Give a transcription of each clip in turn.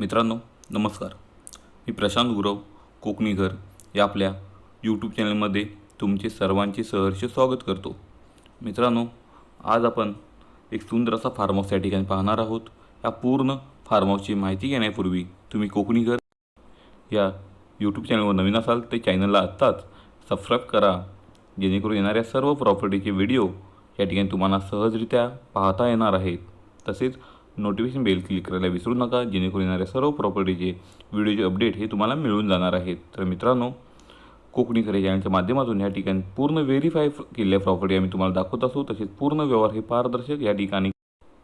मित्रांनो नमस्कार. मी प्रशांत गुरव कोकणी घर या आपल्या यूट्यूब चॅनलमध्ये तुमचे सर्वांचे सहर्ष स्वागत करतो. मित्रांनो आज आपण एक सुंदर असा फार्म हाऊस या ठिकाणी पाहणार आहोत. या पूर्ण फार्म हाऊसची माहिती घेण्यापूर्वी तुम्ही कोकणी घर या यूट्यूब चॅनलवर नवीन असाल तर चॅनलला आत्ताच सबस्क्राईब करा. जेणेकरून येणाऱ्या सर्व प्रॉपर्टीचे व्हिडिओ या ठिकाणी तुम्हाला सहजरित्या पाहता येणार आहेत. तसेच नोटिफिकेशन बेल क्लिक करायला विसरू नका जेणेकरून येणाऱ्या सर्व प्रॉपर्टीचे व्हिडिओचे अपडेट हे तुम्हाला मिळून जाणार आहेत. तर मित्रांनो कोकणी खरे यांच्या माध्यमातून या ठिकाणी पूर्ण व्हेरीफाय केलेल्या प्रॉपर्टी आम्ही तुम्हाला दाखवत असू तसेच पूर्ण व्यवहार हे पारदर्शक या ठिकाणी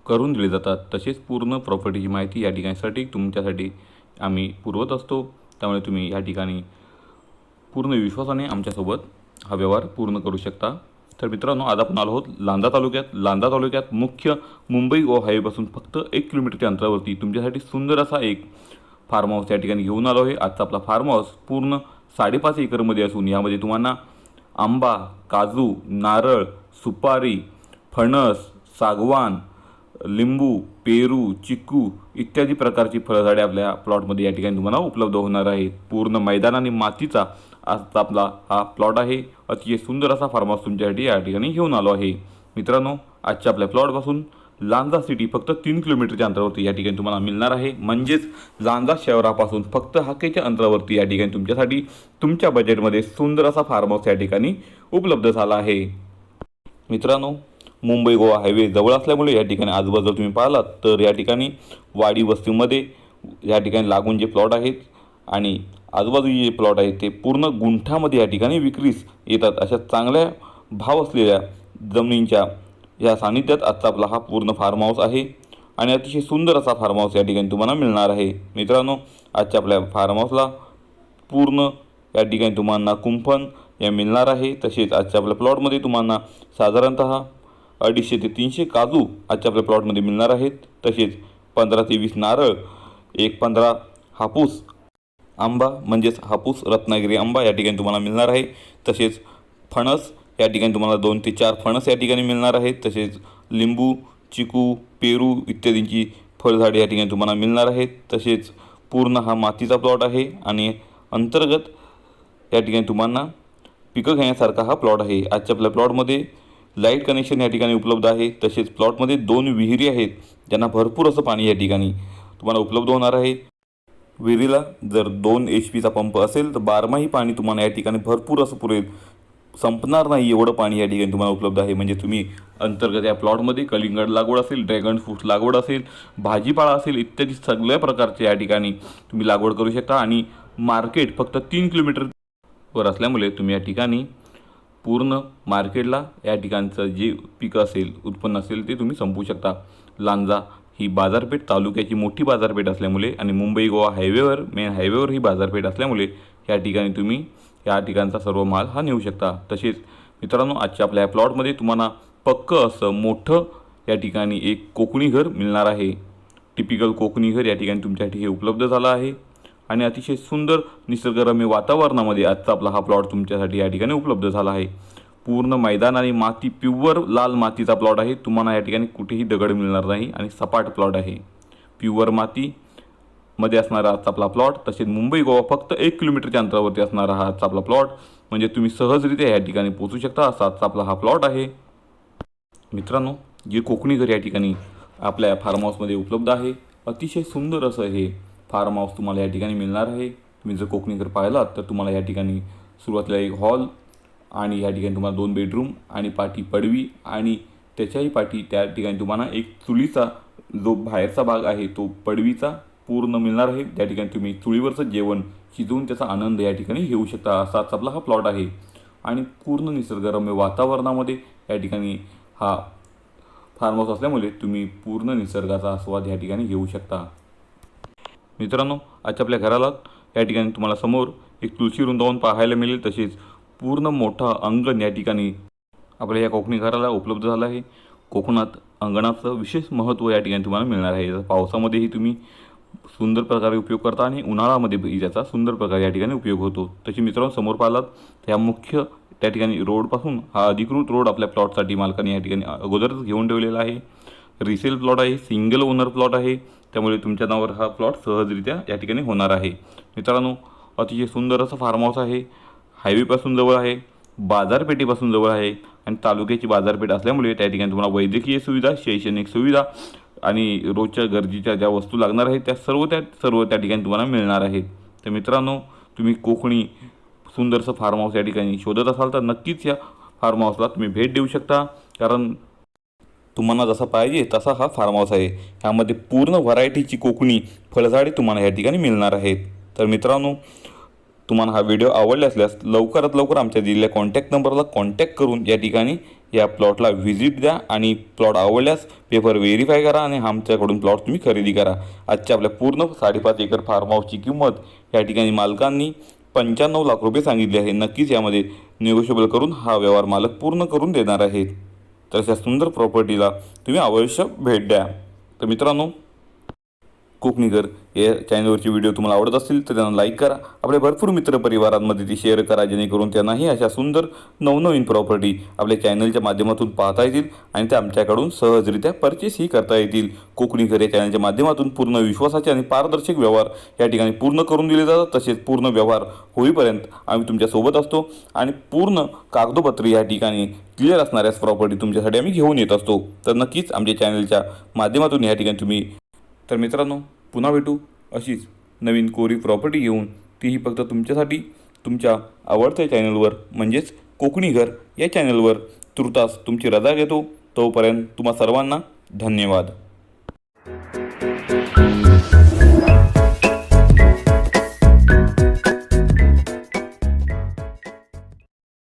करून दिले जातात. तसेच पूर्ण प्रॉपर्टीची माहिती या ठिकाणी सटीक तुमच्यासाठी आम्ही पुरवत असतो. त्यामुळे तुम्ही या ठिकाणी पूर्ण विश्वासाने आमच्यासोबत हा व्यवहार पूर्ण करू शकता. तर मित्रांनो आज आपण आलो आहोत लांजा तालुक्यात. लांजा तालुक्यात मुख्य मुंबई गोवा हायवेपासून फक्त एक किलोमीटरच्या अंतरावरती. तुमच्यासाठी सुंदर असा एक फार्म हाऊस या ठिकाणी घेऊन आलो आहे. आजचा आपला फार्म हाऊस पूर्ण साडेपाच एकरमध्ये असून यामध्ये तुम्हाला आंबा काजू नारळ सुपारी फणस सागवान लिंबू पेरू चिक्कू इत्यादी प्रकारची फळझाडे आपल्या प्लॉटमध्ये या ठिकाणी तुम्हाला उपलब्ध होणार आहेत. पूर्ण मैदान आणि मातीचा आजचा आपला हा प्लॉट आहे. अतिशय सुंदर असा फार्म तुमच्यासाठी या ठिकाणी घेऊन आलो आहे. मित्रांनो आजच्या आपल्या प्लॉटपासून लांजा सिटी फक्त तीन किलोमीटरच्या अंतरावरती या ठिकाणी तुम्हाला मिळणार आहे. म्हणजेच लांजा शहरापासून फक्त हाकेच्या अंतरावरती या ठिकाणी तुमच्यासाठी तुमच्या बजेटमध्ये सुंदर असा फार्म हाऊस या ठिकाणी उपलब्ध झाला आहे. मित्रांनो मुंबई गोवा हायवे जवळ असल्यामुळे या ठिकाणी आजूबाजूला तुम्ही पाहिलात तर या ठिकाणी वाडी वस्तीमध्ये या ठिकाणी लागून जे प्लॉट आहेत आणि आजूबाजूचे जे प्लॉट आहेत ते पूर्ण गुंठामध्ये या ठिकाणी विक्रीस येतात. अशा चांगल्या भाव असलेल्या जमिनींच्या या सानिध्यात आजचा आपला हा पूर्ण फार्म हाऊस आहे आणि अतिशय सुंदर असा फार्म हाऊस या ठिकाणी तुम्हाला मिळणार आहे. मित्रांनो आजच्या आपल्या फार्म हाऊसला पूर्ण या ठिकाणी तुम्हाला कुंपण या मिळणार आहे. तसेच आजच्या आपल्या प्लॉटमध्ये तुम्हाला साधारणतः अडीचशे ते तीनशे काजू आजच्या आपल्या प्लॉटमध्ये मिळणार आहेत. तसेच पंधरा ते वीस नारळ एक पंधरा हापूस आंबा म्हणजेच हापूस रत्नागिरी आंबा या ठिकाणी तुम्हाला मिळणार आहे. तसेच फणस या ठिकाणी तुम्हाला दोन ते चार फणस या ठिकाणी मिळणार आहेत. तसेच लिंबू चिकू पेरू इत्यादींची फळझाडे या ठिकाणी तुम्हाला मिळणार आहेत. तसेच पूर्ण हा मातीचा प्लॉट आहे आणि अंतर्गत या ठिकाणी तुम्हाला पिकं घेण्यासारखा हा प्लॉट आहे. आजच्या आपल्या प्लॉटमध्ये लाइट कनेक्शन या ठिकाणी उपलब्ध आहे. तसेच प्लॉटमध्ये दोन विहिरी आहेत. ज्यांना भरपूर असं पाणी या ठिकाणी तुम्हाला उपलब्ध होणार आहे. विहिरीला जर दोन एच पीचा पंप असेल तर बारमाही पाणी तुम्हाला या ठिकाणी भरपूर असं पुरेल. संपणार नाही एवढं पाणी या ठिकाणी तुम्हाला उपलब्ध आहे. म्हणजे तुम्ही अंतर्गत या प्लॉटमध्ये कलिंगड लागवड असेल ड्रॅगन फ्रूट लागवड असेल भाजीपाला असेल इत्यादी सगळ्या प्रकारचे या ठिकाणी तुम्ही लागवड करू शकता. आणि मार्केट फक्त तीन किलोमीटरवर असल्यामुळे तुम्ही या ठिकाणी पूर्ण मार्केटला या ठिकाणचं जे पिकं असेल उत्पन्न असेल ते तुम्ही संपवू शकता. लांजा ही बाजारपेठ तालुक्याची मोठी बाजारपेठ असल्यामुळे आणि मुंबई गोवा हायवेवर मेन हायवेवर ही बाजारपेठ असल्यामुळे या ठिकाणी तुम्ही या ठिकाणचा सर्व माल हा नेऊ शकता. तसेच मित्रांनो आजच्या आपल्या या प्लॉटमध्ये तुम्हाला पक्कं असं मोठं या ठिकाणी एक कोकणी घर मिळणार आहे. टिपिकल कोकणी घर या ठिकाणी तुमच्यासाठी हे उपलब्ध झालं आहे. आणि अतिशय सुंदर निसर्गरम्य वातावरणामध्ये आजचा आपला हा प्लॉट तुमच्यासाठी या ठिकाणी उपलब्ध झाला आहे. पूर्ण मैदान आणि माती प्युअर लाल मातीचा प्लॉट आहे. तुम्हाला या ठिकाणी कुठेही दगड मिळणार नाही आणि सपाट प्लॉट आहे. प्युअर माती मध्ये असणारा आजचा आपला प्लॉट तसेच मुंबई गोवा फक्त एक किलोमीटरच्या अंतरावरती असणारा हा आजचा आपला प्लॉट म्हणजे तुम्ही सहजरित्या या ठिकाणी पोहोचू शकता. असा आजचा आपला हा प्लॉट आहे. मित्रांनो जे कोकणी घर या ठिकाणी आपल्या फार्म हाऊसमध्ये उपलब्ध आहे अतिशय सुंदर असं हे फार्म हाऊस तुम्हाला या ठिकाणी मिळणार आहे. तुम्ही जर कोकणीकर पाहिलात तर तुम्हाला या ठिकाणी सुरुवातीला एक हॉल आणि या ठिकाणी तुम्हाला दोन बेडरूम आणि पाठी पडवी आणि त्याच्याही पाठी त्या ठिकाणी तुम्हाला एक चुलीचा जो बाहेरचा भाग आहे तो पडवीचा पूर्ण मिळणार आहे. त्या ठिकाणी तुम्ही चुलीवरचं जेवण शिजवून त्याचा आनंद या ठिकाणी घेऊ शकता. असाच आपला हा प्लॉट आहे. आणि पूर्ण निसर्गरम्य वातावरणामध्ये या ठिकाणी हा फार्म हाऊस असल्यामुळे तुम्ही पूर्ण निसर्गाचा आस्वाद या ठिकाणी घेऊ शकता. मित्रांनो आजच्या आपल्या घराला या ठिकाणी तुम्हाला समोर एक तुळशी वृंदावन पाहायला मिळेल. तसेच पूर्ण मोठा अंगण या ठिकाणी आपल्या या कोकणी घराला उपलब्ध झाला आहे. कोकणात अंगणाचं विशेष महत्त्व या ठिकाणी तुम्हाला मिळणार आहे. जसं पावसामध्येही तुम्ही सुंदर प्रकारे उपयोग करता आणि उन्हाळ्यामध्ये त्याचा सुंदर प्रकारे या ठिकाणी उपयोग होतो. तशी मित्रांनो समोर पाहिलात त्या मुख्य त्या ठिकाणी रोडपासून हा अधिकृत रोड आपल्या प्लॉटसाठी मालकाने या ठिकाणी अगोदरच घेऊन ठेवलेला आहे. रिसेल प्लॉट आहे सिंगल ओनर प्लॉट आहे. त्यामुळे तुमच्या नावावर हा प्लॉट सहजरित्या या ठिकाणी होणार आहे. मित्रांनो अतिशय सुंदर असं फार्म हाऊस आहे. हायवेपासून जवळ आहे बाजारपेठेपासून जवळ आहे आणि तालुक्याची बाजारपेठ असल्यामुळे त्या ठिकाणी तुम्हाला वैद्यकीय सुविधा शैक्षणिक सुविधा आणि रोजच्या गरजेच्या ज्या वस्तू लागणार आहेत त्या सर्व त्या सर्व त्या ठिकाणी तुम्हाला मिळणार आहेत तर मित्रांनो तुम्ही कोकणी सुंदरसं फार्म हाऊस या ठिकाणी शोधत असाल तर नक्कीच या फार्म हाऊसला तुम्ही भेट देऊ शकता. कारण तुम्हाला जसा पाहिजे तसा हा फार्म हाऊस आहे. ह्यामध्ये पूर्ण व्हरायटीची कोकणी फळझाडे तुम्हाला या ठिकाणी मिळणार आहेत. तर मित्रांनो तुम्हाला हा व्हिडिओ आवडला असल्यास लवकरात लवकर आमच्या दिलेल्या कॉन्टॅक्ट नंबरला कॉन्टॅक्ट करून या ठिकाणी या प्लॉटला व्हिजिट द्या आणि प्लॉट आवडल्यास पेपर व्हेरीफाय करा आणि आमच्याकडून प्लॉट तुम्ही खरेदी करा. आजच्या आपल्या पूर्ण साडेपाच एकर फार्म हाऊसची किंमत या ठिकाणी मालकांनी पंच्याण्णव लाख रुपये सांगितले आहे. नक्कीच यामध्ये निगोशिएबल करून हा व्यवहार मालक पूर्ण करून देणार आहेत. तर अशा सुंदर प्रॉपर्टीला तुम्ही अवश्य भेट द्या. तर मित्रांनो कोकणीकर या चॅनलवरचे व्हिडिओ तुम्हाला आवडत असतील तर त्यांना लाईक करा. आपल्या भरपूर मित्रपरिवारांमध्ये ती शेअर करा जेणेकरून त्यांनाही अशा सुंदर नवनवीन प्रॉपर्टी आपल्या चॅनलच्या माध्यमातून पाहता येतील आणि त्या आमच्याकडून सहजरित्या परचेसही करता येतील. कोकणीकर या चॅनलच्या माध्यमातून पूर्ण विश्वासाचे आणि पारदर्शक व्यवहार या ठिकाणी पूर्ण करून दिले जातात. तसेच पूर्ण व्यवहार होईपर्यंत आम्ही तुमच्यासोबत असतो आणि पूर्ण कागदोपत्री या ठिकाणी क्लिअर असणाऱ्याच प्रॉपर्टी तुमच्यासाठी आम्ही घेऊन येत असतो. तर नक्कीच आमच्या चॅनलच्या माध्यमातून या ठिकाणी तुम्ही तर मित्रांनो पुन्हा भेटू. अशीच नवीन कोरी प्रॉपर्टी घेऊन तीही फक्त तुमच्यासाठी तुमच्या आवडत्या चॅनलवर म्हणजेच कोकणी घर या चॅनलवर तुर्तास तुमची रजा घेतो. तोपर्यंत तुम्हा सर्वांना धन्यवाद.